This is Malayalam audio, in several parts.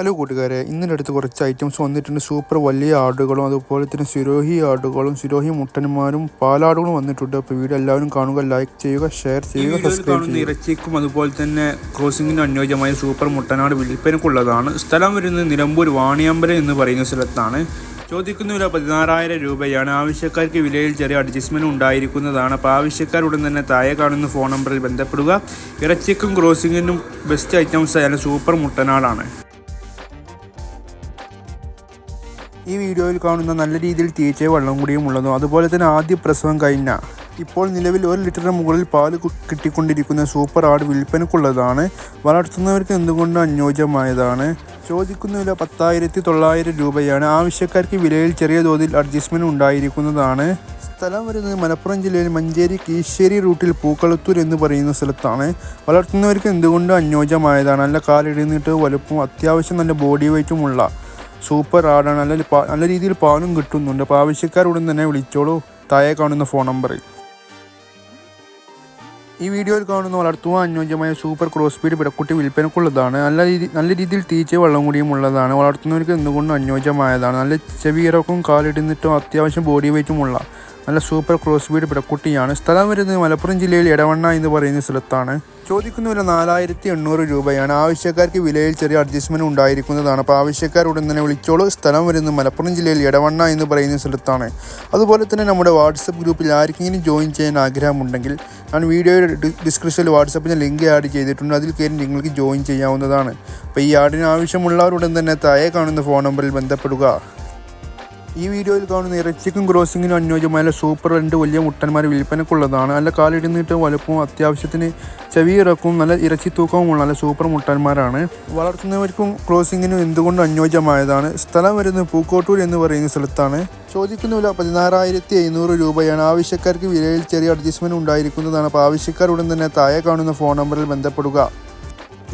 ഹലോ കൂട്ടുകാരെ. ഇന്നിന്റെ അടുത്ത് കുറച്ച് ഐറ്റംസ് വന്നിട്ടുണ്ട്. സൂപ്പർ വലിയ ആടുകളും അതുപോലെ തന്നെ സിരോഹി ആടുകളും സിരോഹി മുട്ടന്മാരും പാലാടുകളും വന്നിട്ടുണ്ട്. അപ്പോൾ വീഡിയോ എല്ലാവരും കാണുക ലൈക്ക് ചെയ്യുക ഷെയർ ചെയ്യുക സബ്സ്ക്രൈബ് ചെയ്യുക. ഇറച്ചിക്കും അതുപോലെ തന്നെ ക്രോസിങ്ങിന് അനുയോജ്യമായ സൂപ്പർ മുട്ടനാട് വിൽപ്പനക്കുള്ളതാണ് സ്ഥലം വരുന്നത് നിലമ്പൂർ വാണിയമ്പലം എന്ന് പറയുന്ന സ്ഥലത്താണ്. ചോദിക്കുന്ന വില പതിനാറായിരം രൂപയാണ്. ആവശ്യക്കാർക്ക് വിലയിൽ ചെറിയ അഡ്ജസ്റ്റ്മെന്റ് ഉണ്ടായിരിക്കുന്നതാണ്. അപ്പോൾ ആവശ്യക്കാർ ഉടൻ തന്നെ താഴെ കാണുന്ന ഫോൺ നമ്പറിൽ ബന്ധപ്പെടുക. ഇറച്ചിക്കും ക്രോസിങ്ങിനും ബെസ്റ്റ് ഐറ്റംസ് ആയാലും സൂപ്പർ മുട്ടനാടാണ്. ഈ വീഡിയോയിൽ കാണുന്ന നല്ല രീതിയിൽ തീച്ച വെള്ളം കൂടിയും ഉള്ളതും അതുപോലെ തന്നെ ആദ്യ പ്രസവം കഴിഞ്ഞ ഇപ്പോൾ നിലവിൽ ഒരു ലിറ്ററിന് മുകളിൽ പാൽ കിട്ടിക്കൊണ്ടിരിക്കുന്ന സൂപ്പർ ആട് വിൽപ്പനക്കുള്ളതാണ്. വളർത്തുന്നവർക്ക് എന്തുകൊണ്ട് അനുയോജ്യമായതാണ്? ചോദിക്കുന്ന വില പത്തായിരത്തി തൊള്ളായിരം രൂപയാണ് ആവശ്യക്കാർക്ക് വിലയിൽ ചെറിയ തോതിൽ അഡ്ജസ്റ്റ്മെന്റ് ഉണ്ടായിരിക്കുന്നതാണ്. സ്ഥലം വരുന്നത് മലപ്പുറം ജില്ലയിൽ മഞ്ചേരി കീശ്ശേരി റൂട്ടിൽ പൂക്കളത്തൂർ എന്ന് പറയുന്ന സ്ഥലത്താണ്. വളർത്തുന്നവർക്ക് എന്തുകൊണ്ട് അനുയോജ്യമായതാണ്? നല്ല കാലിടുന്നിട്ട് വലുപ്പം അത്യാവശ്യം നല്ല ബോഡി വെയ്റ്റുമുള്ള സൂപ്പർ ആടാണ് നല്ല നല്ല രീതിയിൽ പാലും കിട്ടുന്നുണ്ട്. അപ്പോൾ ആവശ്യക്കാരുടൻ തന്നെ വിളിച്ചോളൂ. താഴെ കാണുന്ന ഫോൺ നമ്പറിൽ. ഈ വീഡിയോയിൽ കാണുന്ന വളർത്തുവാൻ അനുയോജ്യമായ സൂപ്പർ ക്രോസ് സ്പീഡ് പിടക്കുട്ടി വിൽപ്പനക്കുള്ളതാണ്. നല്ല രീതി നല്ല രീതിയിൽ തീച്ച വെള്ളം കൂടിയും ഉള്ളതാണ്. വളർത്തുന്നവർക്ക് എന്തുകൊണ്ടും അനുയോജ്യമായതാണ്. നല്ല ചെവിയിറക്കും കാലിടുന്നിട്ടും അത്യാവശ്യം ബോഡി വെയ്റ്റുമുള്ള നല്ല സൂപ്പർ ക്രോസ് വീട് പിടക്കുട്ടിയാണ് സ്ഥലം വരുന്നത് മലപ്പുറം ജില്ലയിൽ ഇടവണ്ണ എന്ന് പറയുന്ന സ്ഥലത്താണ്. ചോദിക്കുന്ന വില നാലായിരത്തി എണ്ണൂറ് രൂപയാണ്. ആവശ്യക്കാർക്ക് വിലയിൽ ചെറിയ അഡ്ജസ്റ്റ്മെന്റ് ഉണ്ടായിരിക്കുന്നതാണ്. അപ്പോൾ ആവശ്യക്കാർ ഉടൻ തന്നെ വിളിച്ചോളൂ. സ്ഥലം വരുന്നത് മലപ്പുറം ജില്ലയിൽ ഇടവണ്ണ എന്ന് പറയുന്ന സ്ഥലത്താണ്. അതുപോലെ തന്നെ നമ്മുടെ വാട്സപ്പ് ഗ്രൂപ്പിൽ ആർക്കെങ്കിലും ജോയിൻ ചെയ്യാൻ ആഗ്രഹമുണ്ടെങ്കിൽ ഞാൻ വീഡിയോയുടെ ഡിസ്ക്രിപ്ഷനിൽ വാട്സപ്പിന്റെ ലിങ്ക് ആഡ് ചെയ്തിട്ടുണ്ട്. അതിൽ കയറി നിങ്ങൾക്ക് ജോയിൻ ചെയ്യാവുന്നതാണ്. അപ്പോൾ ഈ ആഡിന് ആവശ്യമുള്ളവരുടൻ തന്നെ താഴെ കാണുന്ന ഫോൺ നമ്പറിൽ ബന്ധപ്പെടുക. ഈ വീഡിയോയിൽ കാണുന്ന ഇറച്ചിക്കും ക്രോസിങ്ങിനും അനുയോജ്യമായ സൂപ്പർ രണ്ട് വലിയ മുട്ടന്മാർ വിൽപ്പനക്കുള്ളതാണ് നല്ല കാലിടുന്നിട്ട് വലുപ്പവും അത്യാവശ്യത്തിന് ചെവിയിറക്കും നല്ല ഇറച്ചി തൂക്കവുമുള്ള നല്ല സൂപ്പർ മുട്ടന്മാരാണ്. വളർത്തുന്നവർക്കും ക്രോസിങ്ങിനും എന്തുകൊണ്ട് അനുയോജ്യമായതാണ്. സ്ഥലം വരുന്നത് പൂക്കോട്ടൂർ എന്ന് പറയുന്ന സ്ഥലത്താണ്. ചോദിക്കുന്ന വില പതിനാറായിരത്തി എഴുന്നൂറ് രൂപയാണ്. ആവശ്യക്കാർക്ക് വിലയിൽ ചെറിയ അഡ്ജസ്റ്റ്മെന്റ് ഉണ്ടായിരിക്കുന്നതാണ്. അപ്പോൾ ആവശ്യക്കാർ ഉടൻ തന്നെ താഴെ കാണുന്ന ഫോൺ നമ്പറിൽ ബന്ധപ്പെടുക.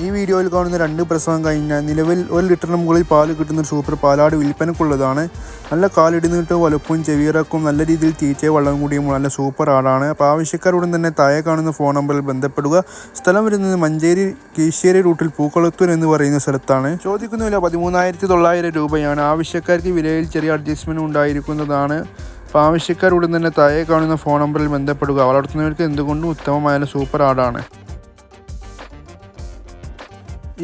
ഈ വീഡിയോയിൽ കാണുന്ന രണ്ട് പ്രസവം കഴിഞ്ഞാൽ നിലവിൽ ഒരു ലിറ്ററിന് മുകളിൽ പാൽ കിട്ടുന്ന സൂപ്പർ പാലാട് വിൽപ്പനക്കുള്ളതാണ്. നല്ല കാലിടുന്നിട്ട് വലുപ്പവും ചെവിയിറക്കും നല്ല രീതിയിൽ തീറ്റയും വെള്ളം കൂടിയും നല്ല സൂപ്പർ ആടാണ്. അപ്പോൾ ആവശ്യക്കാരുടൻ തന്നെ താഴെ കാണുന്ന ഫോൺ നമ്പറിൽ ബന്ധപ്പെടുക. സ്ഥലം വരുന്നത് മഞ്ചേരി കീശ്ശേരി റൂട്ടിൽ പൂക്കളത്തൂർ എന്ന് പറയുന്ന സ്ഥലത്താണ്. ചോദിക്കുന്ന വില പതിമൂന്നായിരത്തി തൊള്ളായിരം രൂപയാണ്. ആവശ്യക്കാർക്ക് വിലയിൽ ചെറിയ അഡ്ജസ്റ്റ്മെന്റ് ഉണ്ടായിരിക്കുന്നതാണ്. അപ്പോൾ ആവശ്യക്കാരുടൻ തന്നെ താഴെ കാണുന്ന ഫോൺ നമ്പറിൽ ബന്ധപ്പെടുക. വളർത്തുന്നവർക്ക് എന്തുകൊണ്ടും ഉത്തമമായ സൂപ്പർ ആടാണ്.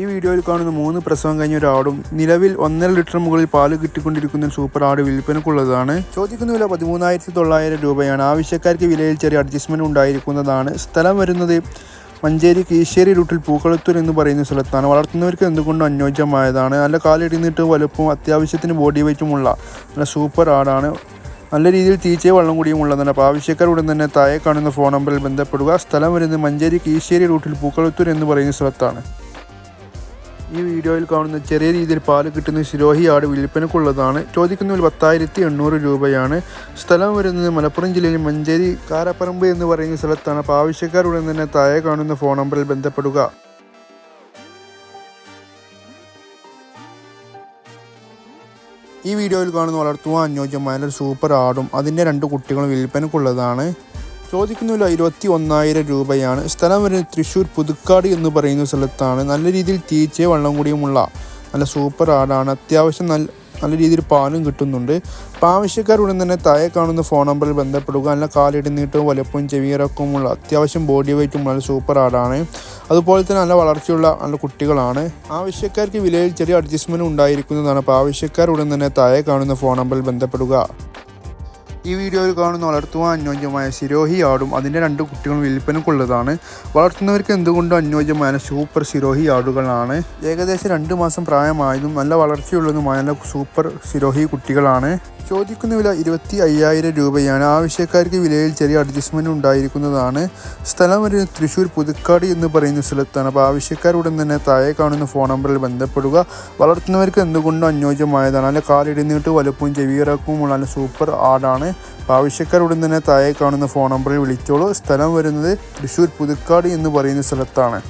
ഈ വീഡിയോയിൽ കാണുന്ന മൂന്ന് പ്രസവം കഴിഞ്ഞ ഒരു ആടും നിലവിൽ ഒന്നര ലിറ്റർ മുകളിൽ പാൽ കിട്ടിക്കൊണ്ടിരിക്കുന്ന സൂപ്പർ ആട് വിൽപ്പനക്കുള്ളതാണ് ചോദിക്കുന്ന വില പതിമൂന്നായിരത്തി തൊള്ളായിരം രൂപയാണ്. ആവശ്യക്കാർക്ക് വിലയിൽ ചെറിയ അഡ്ജസ്റ്റ്മെന്റ് ഉണ്ടായിരിക്കുന്നതാണ്. സ്ഥലം വരുന്നത് മഞ്ചേരി കീശ്ശേരി റൂട്ടിൽ പൂക്കളത്തൂർ എന്ന് പറയുന്ന സ്ഥലത്താണ്. വളർത്തുന്നവർക്ക് എന്തുകൊണ്ടും അനുയോജ്യമായതാണ്. നല്ല കാലിടുന്നിട്ട് വലുപ്പവും അത്യാവശ്യത്തിന് ബോഡി വെയിറ്റുമുള്ള നല്ല സൂപ്പർ ആടാണ്. നല്ല രീതിയിൽ തീറ്റയും വെള്ളം കൂടിയും ഉള്ളതാണ്. അപ്പോൾ ആവശ്യക്കാർ ഉടൻ തന്നെ താഴെ കാണുന്ന ഫോൺ നമ്പറിൽ ബന്ധപ്പെടുക. സ്ഥലം വരുന്നത് മഞ്ചേരി കീശ്ശേരി റൂട്ടിൽ പൂക്കളത്തൂർ എന്ന് പറയുന്ന സ്ഥലത്താണ്. ഈ വീഡിയോയിൽ കാണുന്ന ചെറിയ രീതിയിൽ പാൽ കിട്ടുന്ന ശിരോഹി ആട് വിൽപ്പനക്കുള്ളതാണ്. ചോദിക്കുന്ന പത്തായിരത്തി എണ്ണൂറ് രൂപയാണ്. സ്ഥലം വരുന്നത് മലപ്പുറം ജില്ലയിൽ മഞ്ചേരി കാരപ്പറമ്പ് എന്ന് പറയുന്ന സ്ഥലത്താണ്. അപ്പോൾ ആവശ്യക്കാരുടൻ തന്നെ താഴെ കാണുന്ന ഫോൺ നമ്പറിൽ ബന്ധപ്പെടുക. ഈ വീഡിയോയിൽ കാണുന്ന വളർത്തുവാൻ അനുയോജ്യമായ ഒരു സൂപ്പർ ആടും അതിന്റെ രണ്ട് കുട്ടികളും വിൽപ്പനക്കുള്ളതാണ്. ചോദിക്കുന്ന വില ഇരുപത്തി ഒന്നായിരം രൂപയാണ്. സ്ഥലം വരുന്നത് തൃശ്ശൂർ പുതുക്കാട് എന്ന് പറയുന്ന സ്ഥലത്താണ്. നല്ല രീതിയിൽ തീച്ചയും വെള്ളം കൂടിയുമുള്ള നല്ല സൂപ്പർ ആടാണ്. അത്യാവശ്യം നല്ല നല്ല രീതിയിൽ പാലും കിട്ടുന്നുണ്ട്. അപ്പോൾ ആവശ്യക്കാരുടൻ തന്നെ താഴെ കാണുന്ന ഫോൺ നമ്പറിൽ ബന്ധപ്പെടുക. നല്ല കാലിടുന്നിട്ടും വലപ്പവും ചെവിയിറക്കവുമുള്ള അത്യാവശ്യം ബോഡി വെയ്റ്റും നല്ല സൂപ്പർ ആടാണ്. അതുപോലെ തന്നെ നല്ല വളർച്ചയുള്ള നല്ല കുട്ടികളാണ്. ആവശ്യക്കാർക്ക് വിലയിൽ ചെറിയ അഡ്ജസ്റ്റ്മെന്റ് ഉണ്ടായിരിക്കുന്നതാണ്. അപ്പോൾ ആവശ്യക്കാരുടൻ തന്നെ താഴെ കാണുന്ന ഫോൺ നമ്പറിൽ ബന്ധപ്പെടുക. ഈ വീഡിയോയിൽ കാണുന്ന വളർത്തുവാൻ അനുയോജ്യമായ സിരോഹി ആടും അതിന്റെ രണ്ട് കുട്ടികളും വിൽപ്പനക്കുള്ളതാണ്. വളർത്തുന്നവർക്ക് എന്തുകൊണ്ടും അനുയോജ്യമായ സൂപ്പർ സിരോഹി ആടുകളാണ്. ഏകദേശം രണ്ട് മാസം പ്രായമായതും നല്ല വളർച്ചയുള്ളതുമായ സൂപ്പർ സിരോഹി കുട്ടികളാണ്. ചോദിക്കുന്ന വില ഇരുപത്തി അയ്യായിരം രൂപയാണ്. ആവശ്യക്കാർക്ക് വിലയിൽ ചെറിയ അഡ്ജസ്റ്റ്മെന്റ് ഉണ്ടായിരിക്കുന്നതാണ്. സ്ഥലം ഒരു തൃശ്ശൂർ പുതുക്കാട് എന്ന് പറയുന്ന സ്ഥലത്താണ്. അപ്പോൾ ആവശ്യക്കാരുടൻ തന്നെ താഴെ കാണുന്ന ഫോൺ നമ്പറിൽ ബന്ധപ്പെടുക. വളർത്തുന്നവർക്ക് എന്തുകൊണ്ടും അനുയോജ്യമായതാണ്. നല്ല കാലിടുന്നിട്ട് വലുപ്പവും ചെവിയിറക്കവുമുള്ള നല്ല സൂപ്പർ ആടാണ്. അപ്പോൾ ആവശ്യക്കാരുടൻ തന്നെ താഴെ കാണുന്ന ഫോൺ നമ്പറിൽ വിളിച്ചോളൂ. സ്ഥലം വരുന്നത് തൃശ്ശൂർ പുതുക്കാട് എന്ന് പറയുന്ന സ്ഥലത്താണ്.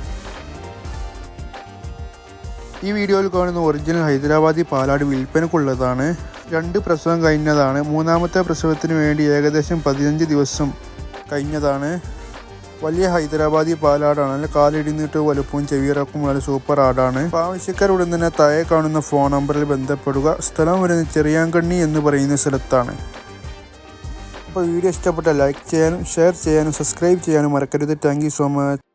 ഈ വീഡിയോയിൽ കാണുന്ന ഒറിജിനൽ ഹൈദരാബാദി പാലാട് വിൽപ്പനക്കുള്ളതാണ്. രണ്ട് പ്രസവം കഴിഞ്ഞതാണ്. മൂന്നാമത്തെ പ്രസവത്തിന് വേണ്ടി ഏകദേശം പതിനഞ്ച് ദിവസം കഴിഞ്ഞതാണ്. വലിയ ഹൈദരാബാദി പാലാടാണ്. നല്ല കാലിടിന്നിട്ട് വലുപ്പവും ചെവിയിറക്കും നല്ല സൂപ്പർ ആടാണ്. ആവശ്യക്കാരുടെ തന്നെ താഴെ കാണുന്ന ഫോൺ നമ്പറിൽ ബന്ധപ്പെടുക. സ്ഥലം വരുന്നത് ചെറിയാങ്കണ്ണി എന്ന് പറയുന്ന സ്ഥലത്താണ്. അപ്പോൾ വീഡിയോ ഇഷ്ടപ്പെട്ട ലൈക്ക് ചെയ്യാനും ഷെയർ ചെയ്യാനും സബ്സ്ക്രൈബ് ചെയ്യാനും മറക്കരുത്. Thank so much.